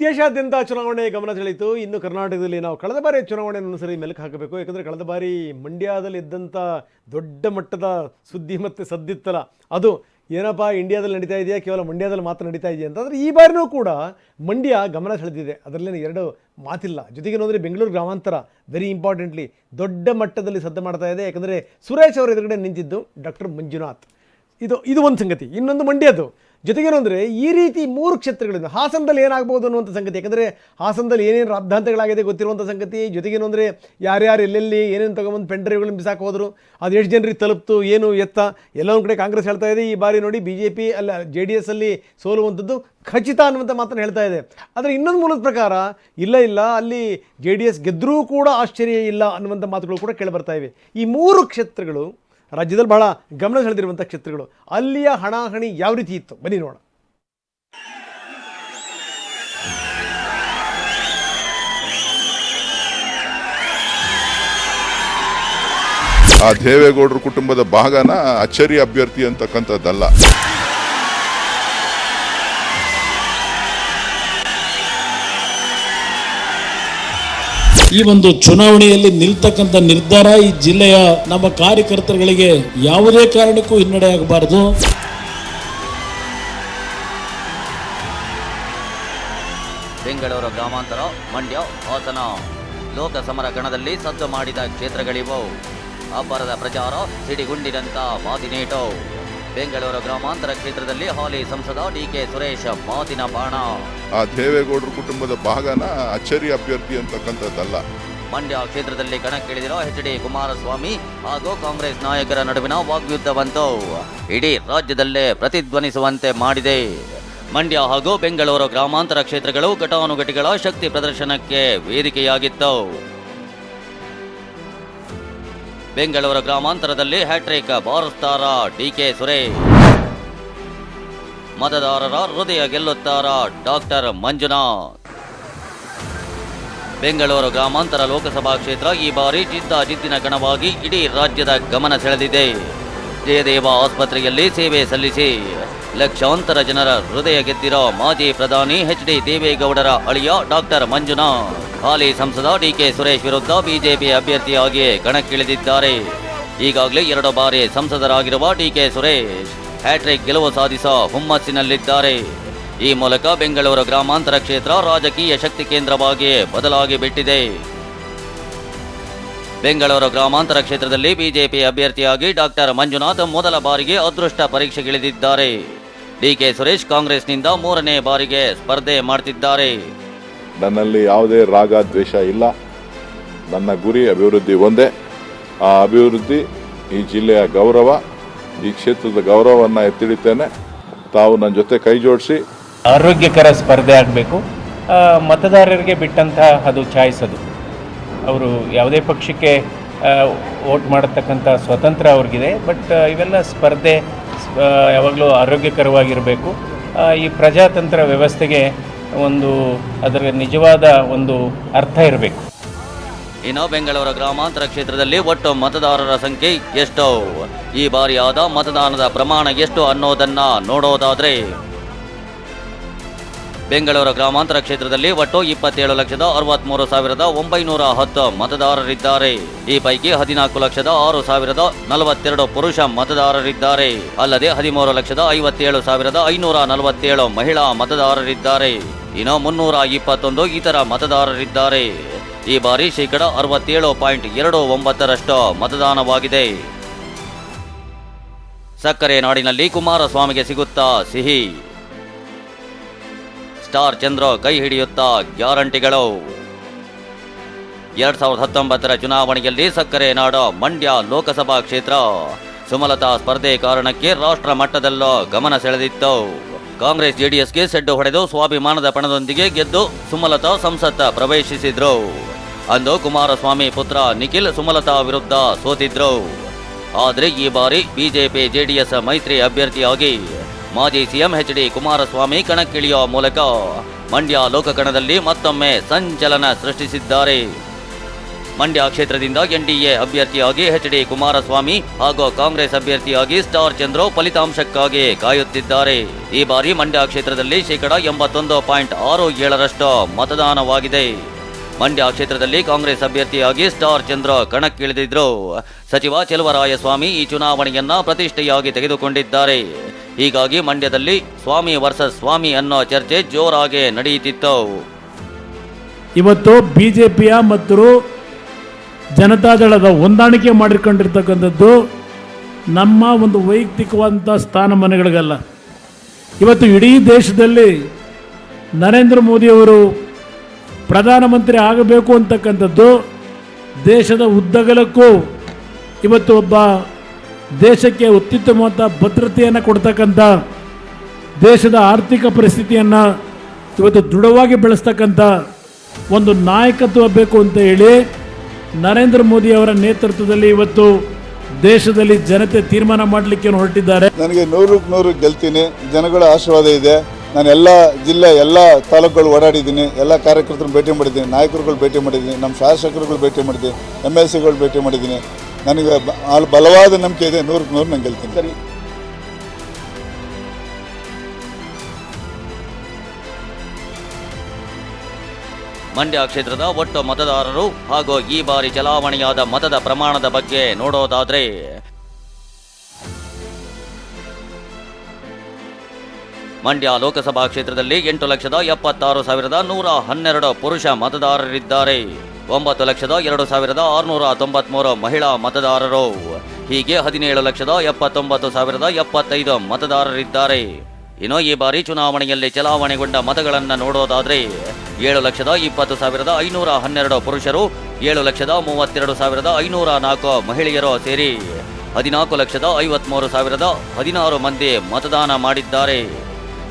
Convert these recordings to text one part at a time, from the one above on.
ದೇಶಾದ್ಯಂತ ಚುನಾವಣೆ ಗಮನ ಸೆಳೆಯಿತು. ಇನ್ನು ಕರ್ನಾಟಕದಲ್ಲಿ ನಾವು ಕಳೆದ ಬಾರಿ ಚುನಾವಣೆಯನ್ನು ಸರಿ ಮೆಲುಕು ಹಾಕಬೇಕು. ಯಾಕಂದರೆ ಕಳೆದ ಬಾರಿ ಮಂಡ್ಯದಲ್ಲಿ ಇದ್ದಂಥ ದೊಡ್ಡ ಮಟ್ಟದ ಸುದ್ದಿ ಮತ್ತು ಸದ್ದಿತ್ತಲ್ಲ. ಅದು ಏನಪ್ಪ, ಇಂಡಿಯಾದಲ್ಲಿ ನಡೀತಾ ಇದೆಯಾ? ಕೇವಲ ಮಂಡ್ಯದಲ್ಲಿ ಮಾತ್ರ ನಡೀತಾ ಇದೆಯಾ ಅಂತಂದರೆ ಈ ಬಾರಿನೂ ಕೂಡ ಮಂಡ್ಯ ಗಮನ ಸೆಳೆದಿದೆ. ಅದರಲ್ಲೇನು ಎರಡು ಮಾತಿಲ್ಲ. ಜೊತೆಗೆ ನೋಡಿದ್ರೆ ಬೆಂಗಳೂರು ಗ್ರಾಮಾಂತರ ವೆರಿ ಇಂಪಾರ್ಟೆಂಟ್ಲಿ ದೊಡ್ಡ ಮಟ್ಟದಲ್ಲಿ ಸದ್ದು ಮಾಡ್ತಾ ಇದೆ. ಯಾಕಂದರೆ ಸುರೇಶ್ ಅವರ ಎದುರುಗಡೆ ನಿಂತಿದ್ದು ಡಾಕ್ಟರ್ ಮಂಜುನಾಥ್. ಇದು ಇದು ಒಂದು ಸಂಗತಿ. ಇನ್ನೊಂದು ಮಂಡ್ಯದ್ದು. ಜೊತೆಗೇನು ಅಂದರೆ, ಈ ರೀತಿ ಮೂರು ಕ್ಷೇತ್ರಗಳಿಂದ ಹಾಸನದಲ್ಲಿ ಏನಾಗ್ಬೋದು ಅನ್ನುವಂಥ ಸಂಗತಿ. ಯಾಕಂದರೆ, ಹಾಸನದಲ್ಲಿ ಏನೇನು ರಾದ್ಧಾಂತಗಳಾಗಿದೆ ಗೊತ್ತಿರುವಂಥ ಸಂಗತಿ. ಜೊತೆಗೇನು ಅಂದರೆ, ಯಾರ್ಯಾರು ಎಲ್ಲೆಲ್ಲಿ ಏನೇನು ತೊಗೊಂಬಂದು ಪೆಂಡ್ರೈವ್ಗಳನ್ನ ಬಿಸಾಕಿ ಹೋದರು ಅದು ಎಷ್ಟು ಜನರಿಗೆ ತಲುಪ್ತು, ಏನು ಎತ್ತ ಎಲ್ಲ ಒಂದು ಕಡೆ ಕಾಂಗ್ರೆಸ್ ಹೇಳ್ತಾ ಇದೆ. ಈ ಬಾರಿ ನೋಡಿ ಬಿ ಜೆ ಪಿ ಅಲ್ಲ ಜೆ ಡಿ ಎಸ್ಸಲ್ಲಿ ಸೋಲುವಂಥದ್ದು ಖಚಿತ ಅನ್ನುವಂಥ ಮಾತನ್ನು ಹೇಳ್ತಾ ಇದೆ. ಆದರೆ ಇನ್ನೊಂದು ಮೂಲದ ಪ್ರಕಾರ, ಇಲ್ಲ ಇಲ್ಲ, ಅಲ್ಲಿ ಜೆ ಡಿ ಎಸ್ ಗೆದ್ದರೂ ಕೂಡ ಆಶ್ಚರ್ಯ ಇಲ್ಲ ಅನ್ನುವಂಥ ಮಾತುಗಳು ಕೂಡ ಕೇಳಿಬರ್ತಾ ಇವೆ. ಈ ಮೂರು ಕ್ಷೇತ್ರಗಳು ರಾಜ್ಯದಲ್ಲಿ ಬಹಳ ಗಮನ ಸೆಳೆದಿರುವಂಥ ಕ್ಷೇತ್ರಗಳು. ಅಲ್ಲಿಯ ಹಣಾಹಣಿ ಯಾವ ರೀತಿ ಇತ್ತು? ಬನ್ನಿ ನೋಡೋಣ. ಆ ದೇವೇಗೌಡರ ಕುಟುಂಬದ ಭಾಗನ ಅಚ್ಚರಿ ಅಭ್ಯರ್ಥಿ ಅಂತಕ್ಕಂಥದ್ದಲ್ಲ. ಈ ಒಂದು ಚುನಾವಣೆಯಲ್ಲಿ ನಿಲ್ತಕ್ಕಂಥ ನಿರ್ಧಾರ ಈ ಜಿಲ್ಲೆಯ ನಮ್ಮ ಕಾರ್ಯಕರ್ತರುಗಳಿಗೆ ಯಾವುದೇ ಕಾರಣಕ್ಕೂ ಹಿನ್ನಡೆ ಆಗಬಾರದು. ಬೆಂಗಳೂರು ಗ್ರಾಮಾಂತರ, ಮಂಡ್ಯ, ಹಾಸನ ಲೋಕಸಮರ ಕಣದಲ್ಲಿ ಸದ್ದು ಮಾಡಿದ ಕ್ಷೇತ್ರಗಳಿವು. ಅಬ್ಬರದ ಪ್ರಚಾರ ಸಿಡಿಗುಂಡಿನಂತ ಮಾತಿನೇಟು ಬೆಂಗಳೂರು ಗ್ರಾಮಾಂತರ ಕ್ಷೇತ್ರದಲ್ಲಿ ಹಾಲಿ ಸಂಸದ ಡಿಕೆ ಸುರೇಶ್ ಮಾತಿನ ಬಾಣ. ಆ ದೇವೇಗೌಡರ ಕುಟುಂಬದ ಭಾಗನ ಅಚ್ಚರಿ ಅಭ್ಯರ್ಥಿ ಅಂತಕ್ಕಂಥದ್ದಲ್ಲ. ಮಂಡ್ಯ ಕ್ಷೇತ್ರದಲ್ಲಿ ಕಣಕ್ಕಿಳಿದಿರೋ ಎಚ್ ಡಿ ಕುಮಾರಸ್ವಾಮಿ ಹಾಗೂ ಕಾಂಗ್ರೆಸ್ ನಾಯಕರ ನಡುವಿನ ವಾಗ್ಯುದ್ಧವಂತೂ ಇಡೀ ರಾಜ್ಯದಲ್ಲೇ ಪ್ರತಿಧ್ವನಿಸುವಂತೆ ಮಾಡಿದೆ. ಮಂಡ್ಯ ಹಾಗೂ ಬೆಂಗಳೂರು ಗ್ರಾಮಾಂತರ ಕ್ಷೇತ್ರಗಳು ಘಟಾನುಘಟಿಗಳ ಶಕ್ತಿ ಪ್ರದರ್ಶನಕ್ಕೆ ವೇದಿಕೆಯಾಗಿತ್ತು. ಬೆಂಗಳೂರು ಗ್ರಾಮಾಂತರದಲ್ಲಿ ಹ್ಯಾಟ್ರಿಕ್ ಬಾರಿಸ್ತಾರ ಡಿಕೆ ಸುರೇಶ್. ಮತದಾರರ ಹೃದಯ ಗೆಲ್ಲುತ್ತಾರ ಡಾಕ್ಟರ್ ಮಂಜುನಾಥ್? ಬೆಂಗಳೂರು ಗ್ರಾಮಾಂತರ ಲೋಕಸಭಾ ಕ್ಷೇತ್ರ ಈ ಬಾರಿ ಜಿದ್ದಾಜಿದ್ದಿನ ಕಣವಾಗಿ ಇಡೀ ರಾಜ್ಯದ ಗಮನ ಸೆಳೆದಿದೆ. ಜಯದೇವ ಆಸ್ಪತ್ರೆಯಲ್ಲಿ ಸೇವೆ ಸಲ್ಲಿಸಿ. ಲಕ್ಷಾಂತರ ಜನರ ಹೃದಯ ಗೆದ್ದಿರೋ ಮಾಜಿ ಪ್ರಧಾನಿ ಎಚ್ ಡಿ ದೇವೇಗೌಡರ ಅಳಿಯ ಡಾಕ್ಟರ್ ಮಂಜುನಾಥ್. ಹಾಲಿ ಸಂಸದ ಡಿಕೆ ಸುರೇಶ್ ವಿರುದ್ಧ ಬಿಜೆಪಿ ಅಭ್ಯರ್ಥಿಯಾಗಿ ಕಣಕ್ಕಿಳಿದಿದ್ದಾರೆ. ಈಗಾಗಲೇ ಎರಡು ಬಾರಿ ಸಂಸದರಾಗಿರುವ ಡಿಕೆ ಸುರೇಶ್ ಹ್ಯಾಟ್ರಿಕ್ ಗೆಲುವು ಸಾಧಿಸೋ ಹುಮ್ಮಸ್ಸಿನಲ್ಲಿದ್ದಾರೆ. ಈ ಮೂಲಕ ಬೆಂಗಳೂರು ಗ್ರಾಮಾಂತರ ಕ್ಷೇತ್ರ ರಾಜಕೀಯ ಶಕ್ತಿ ಕೇಂದ್ರವಾಗಿ ಬದಲಾಗಿ ಬಿಟ್ಟಿದೆ. ಬೆಂಗಳೂರು ಗ್ರಾಮಾಂತರ ಕ್ಷೇತ್ರದಲ್ಲಿ ಬಿಜೆಪಿ ಅಭ್ಯರ್ಥಿಯಾಗಿ ಡಾಕ್ಟರ್ ಮಂಜುನಾಥ್ ಮೊದಲ ಬಾರಿಗೆ ಅದೃಷ್ಟ ಪರೀಕ್ಷೆಗಿಳಿದಿದ್ದಾರೆ. ಡಿಕೆ ಸುರೇಶ್ ಕಾಂಗ್ರೆಸ್ನಿಂದ ಮೂರನೇ ಬಾರಿಗೆ ಸ್ಪರ್ಧೆ ಮಾಡ್ತಿದ್ದಾರೆ. ನನ್ನಲ್ಲಿ ಯಾವುದೇ ರಾಗ ದ್ವೇಷ ಇಲ್ಲ. ನನ್ನ ಗುರಿ ಅಭಿವೃದ್ಧಿ ಒಂದೇ. ಆ ಅಭಿವೃದ್ಧಿ ಈ ಜಿಲ್ಲೆಯ ಗೌರವ ಈ ಕ್ಷೇತ್ರದ ಗೌರವವನ್ನು ಎತ್ತಿಡಿತೇನೆ. ತಾವು ನನ್ನ ಜೊತೆ ಕೈ ಜೋಡಿಸಿ. ಆರೋಗ್ಯಕರ ಸ್ಪರ್ಧೆ ಆಗಬೇಕು. ಮತದಾರರಿಗೆ ಬಿಟ್ಟಂತಹ ಅದು ಚಾಯ್ಸ್ ಅದು ಅವರು ಯಾವುದೇ ಪಕ್ಷಕ್ಕೆ ವೋಟ್ ಮಾಡತಕ್ಕಂಥ ಸ್ವತಂತ್ರ ಅವ್ರಿಗಿದೆ. ಬಟ್ ಇವೆಲ್ಲ ಸ್ಪರ್ಧೆ ಯಾವಾಗಲೂ ಆರೋಗ್ಯಕರವಾಗಿರಬೇಕು. ಈ ಪ್ರಜಾತಂತ್ರ ವ್ಯವಸ್ಥೆಗೆ ಒಂದು ಅದರ ನಿಜವಾದ ಒಂದು ಅರ್ಥ ಇರಬೇಕು. ಇನ್ನು ಬೆಂಗಳೂರು ಗ್ರಾಮಾಂತರ ಕ್ಷೇತ್ರದಲ್ಲಿ ಒಟ್ಟು ಮತದಾರರ ಸಂಖ್ಯೆ ಎಷ್ಟು? ಈ ಬಾರಿಯಾದ ಮತದಾನದ ಪ್ರಮಾಣ ಎಷ್ಟು ಅನ್ನೋದನ್ನು ನೋಡೋದಾದ್ರೆ ಬೆಂಗಳೂರು ಗ್ರಾಮಾಂತರ ಕ್ಷೇತ್ರದಲ್ಲಿ ಒಟ್ಟು ಇಪ್ಪತ್ತೇಳು ಲಕ್ಷದ ಅರವತ್ಮೂರು ಸಾವಿರದ ಒಂಬೈನೂರ ಹತ್ತು ಮತದಾರರಿದ್ದಾರೆ. ಈ ಪೈಕಿ ಹದಿನಾಲ್ಕು ಲಕ್ಷದ ಆರು ಸಾವಿರದ ನಲವತ್ತೆರಡು ಪುರುಷ ಮತದಾರರಿದ್ದಾರೆ. ಅಲ್ಲದೆ ಹದಿಮೂರು ಲಕ್ಷದ ಐವತ್ತೇಳು ಸಾವಿರದ ಐನೂರ ನಲವತ್ತೇಳು ಮಹಿಳಾ ಮತದಾರರಿದ್ದಾರೆ. ಇನ್ನು ಮುನ್ನೂರ ಇಪ್ಪತ್ತೊಂದು ಇತರ ಮತದಾರರಿದ್ದಾರೆ. ಈ ಬಾರಿ ಶೇಕಡ ಅರವತ್ತೇಳು ಪಾಯಿಂಟ್ ಎರಡು ಒಂಬತ್ತರಷ್ಟು ಮತದಾನವಾಗಿದೆ. ಸಕ್ಕರೆ ನಾಡಿನಲ್ಲಿ ಕುಮಾರಸ್ವಾಮಿಗೆ ಸಿಗುತ್ತಾ ಸಿಹಿ. ಸ್ಟಾರ್ ಚಂದ್ರ ಕೈ ಹಿಡಿಯುತ್ತಾ ಗ್ಯಾರಂಟಿಗಳು. ಎರಡ್ ಸಾವಿರದ ಹತ್ತೊಂಬತ್ತರ ಚುನಾವಣೆಯಲ್ಲಿ ಸಕ್ಕರೆ ನಾಡ ಮಂಡ್ಯ ಲೋಕಸಭಾ ಕ್ಷೇತ್ರ. ಸುಮಲತಾ ಸ್ಪರ್ಧೆ ಕಾರಣಕ್ಕೆ ರಾಷ್ಟ್ರ ಮಟ್ಟದಲ್ಲೂ ಗಮನ ಸೆಳೆದಿತ್ತು. ಕಾಂಗ್ರೆಸ್ ಜೆಡಿಎಸ್ಗೆ ಸೆಡ್ಡು ಹೊಡೆದು ಸ್ವಾಭಿಮಾನದ ಪಣದೊಂದಿಗೆ ಗೆದ್ದು ಸುಮಲತಾ ಸಂಸತ್ತ ಪ್ರವೇಶಿಸಿದ್ರು. ಅಂದು ಕುಮಾರಸ್ವಾಮಿ ಪುತ್ರ ನಿಖಿಲ್ ಸುಮಲತಾ ವಿರುದ್ಧ ಸೋತಿದ್ರು. ಆದರೆ ಈ ಬಾರಿ ಬಿಜೆಪಿ ಜೆಡಿಎಸ್ ಮೈತ್ರಿ ಅಭ್ಯರ್ಥಿಯಾಗಿ ಮಾಜಿ ಸಿಎಂ ಎಚ್ ಡಿ ಕುಮಾರಸ್ವಾಮಿ ಕಣಕ್ಕಿಳಿಯುವ ಮೂಲಕ ಮಂಡ್ಯ ಲೋಕಕಣದಲ್ಲಿ ಮತ್ತೊಮ್ಮೆ ಸಂಚಲನ ಸೃಷ್ಟಿಸಿದ್ದಾರೆ. ಮಂಡ್ಯ ಕ್ಷೇತ್ರದಿಂದ ಎನ್ಡಿಎ ಅಭ್ಯರ್ಥಿಯಾಗಿ ಎಚ್ ಡಿ ಕುಮಾರಸ್ವಾಮಿ ಹಾಗೂ ಕಾಂಗ್ರೆಸ್ ಅಭ್ಯರ್ಥಿಯಾಗಿ ಸ್ಟಾರ್ ಚಂದ್ರು ಫಲಿತಾಂಶಕ್ಕಾಗಿ ಕಾಯುತ್ತಿದ್ದಾರೆ. ಈ ಬಾರಿ ಮಂಡ್ಯ ಕ್ಷೇತ್ರದಲ್ಲಿ ಶೇಕಡಾ ಎಂಬತ್ತೊಂದು ಪಾಯಿಂಟ್ ಆರು ಏಳರಷ್ಟು ಮತದಾನವಾಗಿದೆ. ಮಂಡ್ಯ ಕ್ಷೇತ್ರದಲ್ಲಿ ಕಾಂಗ್ರೆಸ್ ಅಭ್ಯರ್ಥಿಯಾಗಿ ಸ್ಟಾರ್ ಚಂದ್ರ ಕಣಕ್ಕಿಳಿದಿದ್ರು. ಸಚಿವ ಚೆಲುವರಾಯಸ್ವಾಮಿ ಈ ಚುನಾವಣೆಯನ್ನ ಪ್ರತಿಷ್ಠೆಯಾಗಿ ತೆಗೆದುಕೊಂಡಿದ್ದಾರೆ. ಹೀಗಾಗಿ ಮಂಡ್ಯದಲ್ಲಿ ಸ್ವಾಮಿ ವರ್ಸಸ್ ಸ್ವಾಮಿ ಅನ್ನೋ ಚರ್ಚೆ ಜೋರಾಗಿ ನಡೆಯುತ್ತಿತ್ತು. ಇವತ್ತು ಬಿಜೆಪಿಯ ಮತ್ತು ಜನತಾದಳದ ಹೊಂದಾಣಿಕೆ ಮಾಡಿಕೊಂಡಿರ್ತಕ್ಕಂಥದ್ದು ನಮ್ಮ ಒಂದು ವೈಯಕ್ತಿಕವಾದಂಥ ಸ್ಥಾನಮಾನಗಳಿಗಲ್ಲ. ಇವತ್ತು ಇಡೀ ದೇಶದಲ್ಲಿ ನರೇಂದ್ರ ಮೋದಿಯವರು ಪ್ರಧಾನಮಂತ್ರಿ ಆಗಬೇಕು ಅಂತಕ್ಕಂಥದ್ದು ದೇಶದ ಉದ್ದಗಲಕ್ಕೂ ಇವತ್ತು ಒಬ್ಬ ದೇಶಕ್ಕೆ ಅತ್ಯುತ್ತಮವಾದ ಭದ್ರತೆಯನ್ನು ಕೊಡ್ತಕ್ಕಂಥ, ದೇಶದ ಆರ್ಥಿಕ ಪರಿಸ್ಥಿತಿಯನ್ನು ಇವತ್ತು ದೃಢವಾಗಿ ಬೆಳೆಸ್ತಕ್ಕಂಥ ಒಂದು ನಾಯಕತ್ವ ಬೇಕು ಅಂತ ಹೇಳಿ ನರೇಂದ್ರ ಮೋದಿ ಅವರ ನೇತೃತ್ವದಲ್ಲಿ ಇವತ್ತು ದೇಶದಲ್ಲಿ ಜನತೆ ತೀರ್ಮಾನ ಮಾಡಲಿಕ್ಕೆ ಹೊರಟಿದ್ದಾರೆ. ನನಗೆ ನೂರಕ್ಕೆ ನೂರು ಗೆಲ್ತೀನಿ, ಜನಗಳ ಆಶೀರ್ವಾದ ಇದೆ. ನಾನು ಎಲ್ಲ ಜಿಲ್ಲೆ, ಎಲ್ಲ ತಾಲೂಕುಗಳು ಓಡಾಡಿದ್ದೀನಿ, ಎಲ್ಲ ಕಾರ್ಯಕರ್ತರನ್ನ ಭೇಟಿ ಮಾಡಿದ್ದೀನಿ, ನಾಯಕರುಗಳು ಭೇಟಿ ಮಾಡಿದ್ದೀನಿ, ನಮ್ಮ ಶಾಸಕರುಗಳು ಭೇಟಿ ಮಾಡಿದ್ದೀನಿ ಎಂ ಎಲ್ ಸಿಗಳು ಭೇಟಿ ಮಾಡಿದ್ದೀನಿ. ನನಗೆ ಅಲ್ಲಿ ಬಲವಾದ ನಂಬಿಕೆ ಇದೆ ನೂರಕ್ಕೆ ನೂರು ನಾನು ಗೆಲ್ತೀನಿ ಸರಿ. ಮಂಡ್ಯ ಕ್ಷೇತ್ರದ ಒಟ್ಟು ಮತದಾರರು ಹಾಗೂ ಈ ಬಾರಿ ಚಲಾವಣೆಯಾದ ಮತದ ಪ್ರಮಾಣದ ಬಗ್ಗೆ ನೋಡೋದಾದ್ರೆ ಮಂಡ್ಯ ಲೋಕಸಭಾ ಕ್ಷೇತ್ರದಲ್ಲಿ ಎಂಟು ಲಕ್ಷದ ಎಪ್ಪತ್ತಾರು ಸಾವಿರದ ನೂರ ಹನ್ನೆರಡು ಪುರುಷ ಮತದಾರರಿದ್ದಾರೆ. ಒಂಬತ್ತು ಲಕ್ಷದ ಎರಡು ಸಾವಿರದ ಆರುನೂರ ತೊಂಬತ್ಮೂರು ಮಹಿಳಾ ಮತದಾರರು. ಹೀಗೆ ಹದಿನೇಳು ಲಕ್ಷದ ಎಪ್ಪತ್ತೊಂಬತ್ತು ಸಾವಿರದ ಎಪ್ಪತ್ತೈದು ಮತದಾರರಿದ್ದಾರೆ. ಇನ್ನು ಈ ಬಾರಿ ಚುನಾವಣೆಯಲ್ಲಿ ಚಲಾವಣೆಗೊಂಡ ಮತಗಳನ್ನು ನೋಡೋದಾದರೆ ಏಳು ಲಕ್ಷದ ಇಪ್ಪತ್ತು ಸಾವಿರದ ಐನೂರ ಹನ್ನೆರಡು ಪುರುಷರು, ಏಳು ಲಕ್ಷದ ಮೂವತ್ತೆರಡು ಸಾವಿರದ ಐನೂರ ನಾಲ್ಕು ಮಹಿಳೆಯರು ಸೇರಿ ಹದಿನಾಲ್ಕು ಲಕ್ಷದ ಐವತ್ಮೂರು ಸಾವಿರದ ಹದಿನಾರು ಮಂದಿ ಮತದಾನ ಮಾಡಿದ್ದಾರೆ.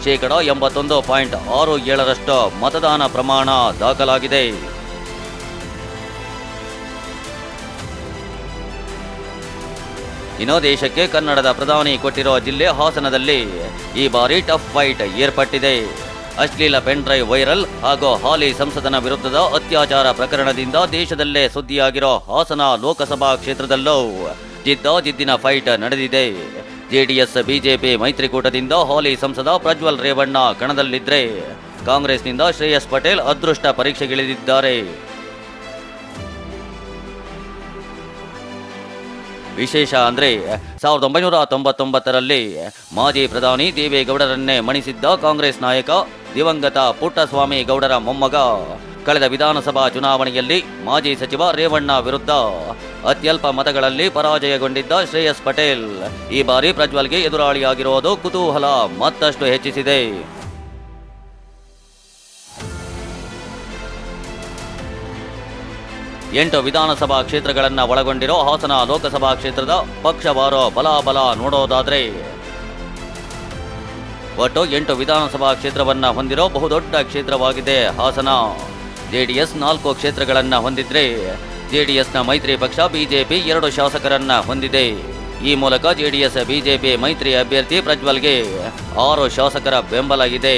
ಶೇಕಡ ಎಂಬತ್ತೊಂದು ಪಾಯಿಂಟ್ ಆರು ಏಳರಷ್ಟು ಮತದಾನ ಪ್ರಮಾಣ ದಾಖಲಾಗಿದೆ. ಇನ್ನು ದೇಶಕ್ಕೆ ಕನ್ನಡದ ಪ್ರಧಾನಿ ಕೊಟ್ಟಿರುವ ಜಿಲ್ಲೆ ಹಾಸನದಲ್ಲಿ ಈ ಬಾರಿ ಟಫ್ ಫೈಟ್ ಏರ್ಪಟ್ಟಿದೆ. ಅಶ್ಲೀಲ ಪೆನ್ ಡ್ರೈವ್ ವೈರಲ್ ಹಾಗೂ ಹಾಲಿ ಸಂಸದನ ವಿರುದ್ಧದ ಅತ್ಯಾಚಾರ ಪ್ರಕರಣದಿಂದ ದೇಶದಲ್ಲೇ ಸುದ್ದಿಯಾಗಿರೋ ಹಾಸನ ಲೋಕಸಭಾ ಕ್ಷೇತ್ರದಲ್ಲೂ ಜಿದ್ದಾಜಿದ್ದಿನ ಫೈಟ್ ನಡೆದಿದೆ. ಜೆಡಿಎಸ್, ಬಿಜೆಪಿ ಮೈತ್ರಿಕೂಟದಿಂದ ಹಾಲಿ ಸಂಸದ ಪ್ರಜ್ವಲ್ ರೇವಣ್ಣ ಕಣದಲ್ಲಿದ್ದರೆ ಕಾಂಗ್ರೆಸ್ನಿಂದ ಶ್ರೇಯಸ್ ಪಟೇಲ್ ಅದೃಷ್ಟ ಪರೀಕ್ಷೆಗಿಳಿದಿದ್ದಾರೆ. ವಿಶೇಷ ಅಂದ್ರೆ ಸಾವಿರದ ಒಂಬೈನೂರ ತೊಂಬತ್ತೊಂಬತ್ತರಲ್ಲಿ ಮಾಜಿ ಪ್ರಧಾನಿ ದೇವೇಗೌಡರನ್ನೇ ಮಣಿಸಿದ್ದ ಕಾಂಗ್ರೆಸ್ ನಾಯಕ ದಿವಂಗತ ಪುಟ್ಟಸ್ವಾಮಿ ಗೌಡರ ಮೊಮ್ಮಗ. ಕಳೆದ ವಿಧಾನಸಭಾ ಚುನಾವಣೆಯಲ್ಲಿ ಮಾಜಿ ಸಚಿವ ರೇವಣ್ಣ ವಿರುದ್ಧ ಅತ್ಯಲ್ಪ ಮತಗಳಲ್ಲಿ ಪರಾಜಯಗೊಂಡಿದ್ದ ಶ್ರೇಯಸ್ ಪಟೇಲ್. ಈ ಬಾರಿ ಪ್ರಜ್ವಲ್ಗೆ ಎದುರಾಳಿಯಾಗಿರುವುದು ಕುತೂಹಲ ಮತ್ತಷ್ಟು ಹೆಚ್ಚಿಸಿದೆ. ಎಂಟು ವಿಧಾನಸಭಾ ಕ್ಷೇತ್ರಗಳನ್ನು ಒಳಗೊಂಡಿರೋ ಹಾಸನ ಲೋಕಸಭಾ ಕ್ಷೇತ್ರದ ಪಕ್ಷವಾರೋ ಬಲಾಬಲ ನೋಡೋದಾದ್ರೆ ಒಟ್ಟು ಎಂಟು ವಿಧಾನಸಭಾ ಕ್ಷೇತ್ರವನ್ನು ಹೊಂದಿರೋ ಬಹುದೊಡ್ಡ ಕ್ಷೇತ್ರವಾಗಿದೆ ಹಾಸನ. ಜೆಡಿಎಸ್ ನಾಲ್ಕು ಕ್ಷೇತ್ರಗಳನ್ನು ಹೊಂದಿದ್ರೆ ಜೆಡಿಎಸ್ನ ಮೈತ್ರಿ ಪಕ್ಷ, ಬಿಜೆಪಿ ಎರಡು ಶಾಸಕರನ್ನ ಹೊಂದಿದೆ. ಈ ಮೂಲಕ ಜೆಡಿಎಸ್, ಬಿಜೆಪಿ ಮೈತ್ರಿ ಅಭ್ಯರ್ಥಿ ಪ್ರಜ್ವಲ್ಗೆ ಆರು ಶಾಸಕರ ಬೆಂಬಲ ಇದೆ.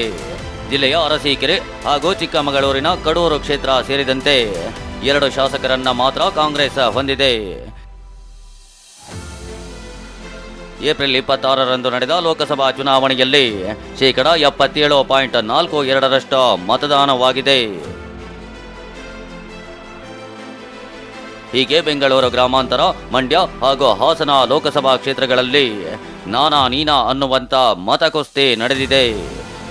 ಜಿಲ್ಲೆಯ ಅರಸೀಕೆರೆ ಹಾಗೂ ಚಿಕ್ಕಮಗಳೂರಿನ ಕಡೂರು ಕ್ಷೇತ್ರ ಸೇರಿದಂತೆ ಎರಡು ಶಾಸಕರನ್ನ ಮಾತ್ರ ಕಾಂಗ್ರೆಸ್ ಹೊಂದಿದೆ. ಏಪ್ರಿಲ್ ಇಪ್ಪತ್ತಾರರಂದು ನಡೆದ ಲೋಕಸಭಾ ಚುನಾವಣೆಯಲ್ಲಿ ಶೇಕಡ ಎಪ್ಪತ್ತೇಳು ಪಾಯಿಂಟ್ ನಾಲ್ಕು ಎರಡರಷ್ಟು ಮತದಾನವಾಗಿದೆ. ಹೀಗೆ ಬೆಂಗಳೂರು ಗ್ರಾಮಾಂತರ, ಮಂಡ್ಯ ಹಾಗೂ ಹಾಸನ ಲೋಕಸಭಾ ಕ್ಷೇತ್ರಗಳಲ್ಲಿ ನಾನಾ ನೀನಾ ಅನ್ನುವಂತ ಮತಕುಸ್ತಿ ನಡೆದಿದೆ.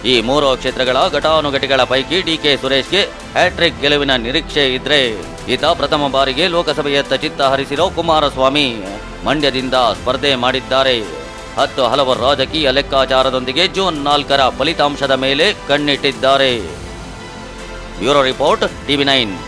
ಈ ಮೂರು ಕ್ಷೇತ್ರಗಳ ಘಟಾನುಘಟಿಗಳ ಪೈಕಿ ಡಿಕೆ ಸುರೇಶ್ಗೆ ಹ್ಯಾಟ್ರಿಕ್ ಗೆಲುವಿನ ನಿರೀಕ್ಷೆ ಇದ್ರೆ ಈತ ಪ್ರಥಮ ಬಾರಿಗೆ ಲೋಕಸಭೆಯತ್ತ ಚಿತ್ತ ಹರಿಸಿರೋ ಕುಮಾರಸ್ವಾಮಿ ಮಂಡ್ಯದಿಂದ ಸ್ಪರ್ಧೆ ಮಾಡಿದ್ದಾರೆ. ಹತ್ತು ಹಲವು ರಾಜಕೀಯ ಲೆಕ್ಕಾಚಾರದೊಂದಿಗೆ ಜೂನ್ ನಾಲ್ಕರ ಫಲಿತಾಂಶದ ಮೇಲೆ ಕಣ್ಣಿಟ್ಟಿದ್ದಾರೆ. Bureau report TV nine.